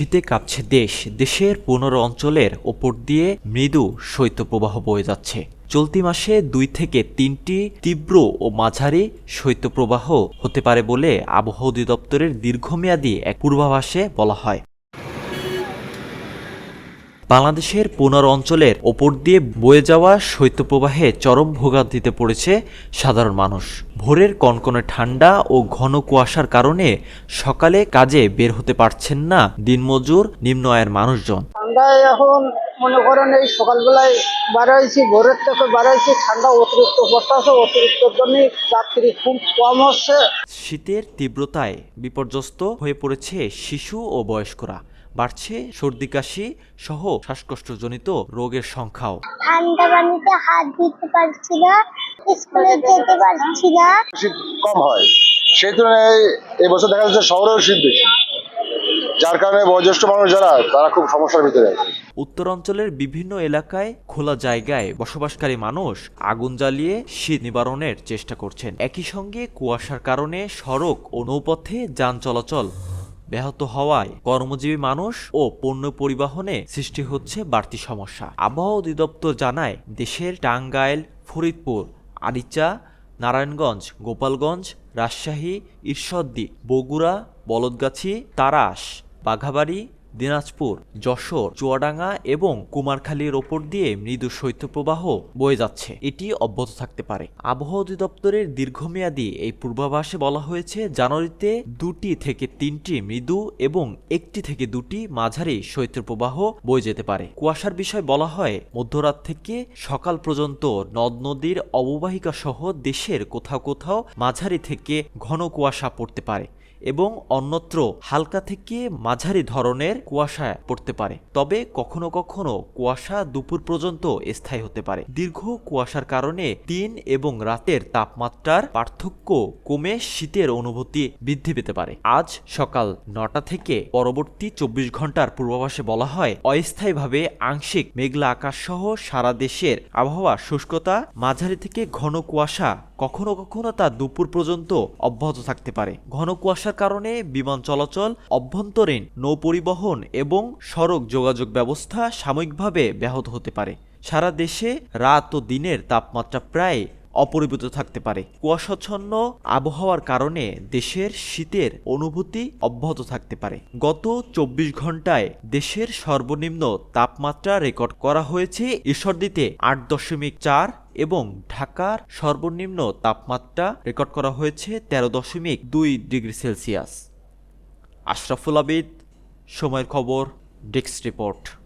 শীতে কাঁপছে দেশ। দেশের পনেরো অঞ্চলের ওপর দিয়ে মৃদু শৈত্যপ্রবাহ বয়ে যাচ্ছে। চলতি মাসে দুই থেকে তিনটি তীব্র ও মাঝারি শৈত্যপ্রবাহ হতে পারে বলে আবহাওয়া অধিদপ্তরের দীর্ঘমেয়াদী এক পূর্বাভাসে বলা হয়। বাংলাদেশের পুনর অঞ্চলের ওপর দিয়ে বয়ে যাওয়া শৈত্যপ্রবাহে চরম ভোগান্তিতে পড়েছে সাধারণ মানুষ। ভোরের কনকনে ঠান্ডা ও ঘন কুয়াশার কারণে সকালে কাজে বের হতে পারছেন না দিনমজুর নিম্ন আয়ের মানুষজন। এখন মনে করেন এই সকালবেলায় বাড়াইছি ভোরের থেকে বাড়াইছি ঠান্ডা অতিরিক্ত পড়তেছে অতিরিক্তর জন্য যাত্রী খুব কম হচ্ছে। শীতের তীব্রতায় বিপর্যস্ত হয়ে পড়েছে শিশু ও বয়স্করা। বাড়ছে সর্দি কাশি সহ শ্বাসকষ্টজনিত রোগের সংখ্যাও। ঠান্ডা পানিতে হাত দিতে পারছি না স্কুলে যেতে পারছি না। শীত কম হয়। সেই তুলনায় এবছর দেখা যাচ্ছে শহরেও শীত বেশি। যার কারণে বয়োজ্যেষ্ঠ মানুষ যারা তারা খুব সমস্যার ভিতরে আছে। উত্তরাঞ্চলের বিভিন্ন এলাকায় খোলা জায়গায় বসবাসকারী মানুষ আগুন জ্বালিয়ে শীত নিবারণের চেষ্টা করছেন। একই সঙ্গে কুয়াশার কারণে সড়ক ও নৌপথে যান চলাচল ব্যাহত হওয়ায় কর্মজীবী মানুষ ও পণ্য পরিবহনে সৃষ্টি হচ্ছে বাড়তি সমস্যা। আবহাওয়া অধিদপ্তর জানায়, দেশের টাঙ্গাইল, ফরিদপুর, আরিচা, নারায়ণগঞ্জ, গোপালগঞ্জ, রাজশাহী, ঈশ্বরদী, বগুড়া, বলদগাছি, তারাস, বাঘাবাড়ি দিনাজপুর, যশোর, চুয়াডাঙ্গা এবং কুমারখালীর ওপর দিয়ে মৃদু শৈত্যপ্রবাহ বয়ে যাচ্ছে। এটি অব্যাহত থাকতে পারে। আবহাওয়া অধিদপ্তরের দীর্ঘমেয়াদী এই পূর্বাভাসে বলা হয়েছে, জানুয়ারিতে দুটি থেকে তিনটি মৃদু এবং একটি থেকে দুটি মাঝারি শৈত্যপ্রবাহ বয়ে যেতে পারে। কুয়াশার বিষয় বলা হয়, মধ্যরাত থেকে সকাল পর্যন্ত নদ নদীর অববাহিকা সহ দেশের কোথাও কোথাও মাঝারি থেকে ঘন কুয়াশা পড়তে পারে। এবং অন্যত্র হালকা থেকে মাঝারি ধরনের কুয়াশা পড়তে পারে। তবে কখনো কখনো কুয়াশা দুপুর পর্যন্ত স্থায়ী হতে পারে। দীর্ঘ কুয়াশার কারণে দিন এবং রাতের তাপমাত্রার পার্থক্য কমে শীতের অনুভূতি বৃদ্ধি পেতে পারে। আজ সকাল নটা থেকে পরবর্তী চব্বিশ ঘণ্টার পূর্বাভাসে বলা হয়, অস্থায়ীভাবে আংশিক মেঘলা আকাশ সহ সারা দেশের আবহাওয়া শুষ্কতা, মাঝারি থেকে ঘন কুয়াশা কখনো কখনো তা দুপুর পর্যন্ত অব্যাহত থাকতে পারে। ঘন কুয়াশার কারণে বিমান চলাচল, অভ্যন্তরীণ নৌ পরিবহন এবং সড়ক যোগাযোগ ব্যবস্থা সাময়িকভাবে ব্যাহত হতে পারে। সারা দেশে রাত ও দিনের তাপমাত্রা প্রায় অপরিবর্তিত থাকতে পারে। কুয়াশাচ্ছন্ন আবহাওয়ার কারণে দেশের শীতের অনুভূতি অব্যাহত থাকতে পারে। গত চব্বিশ ঘন্টায় দেশের সর্বনিম্ন তাপমাত্রা রেকর্ড করা হয়েছে ঈশ্বরদীতে আট দশমিক চার এবং ঢাকার সর্বনিম্ন তাপমাত্রা রেকর্ড করা হয়েছে তেরো দশমিক দুই ডিগ্রি সেলসিয়াস। আশরাফুল আবিদ, সময়ের খবর, ডেস্ক রিপোর্ট।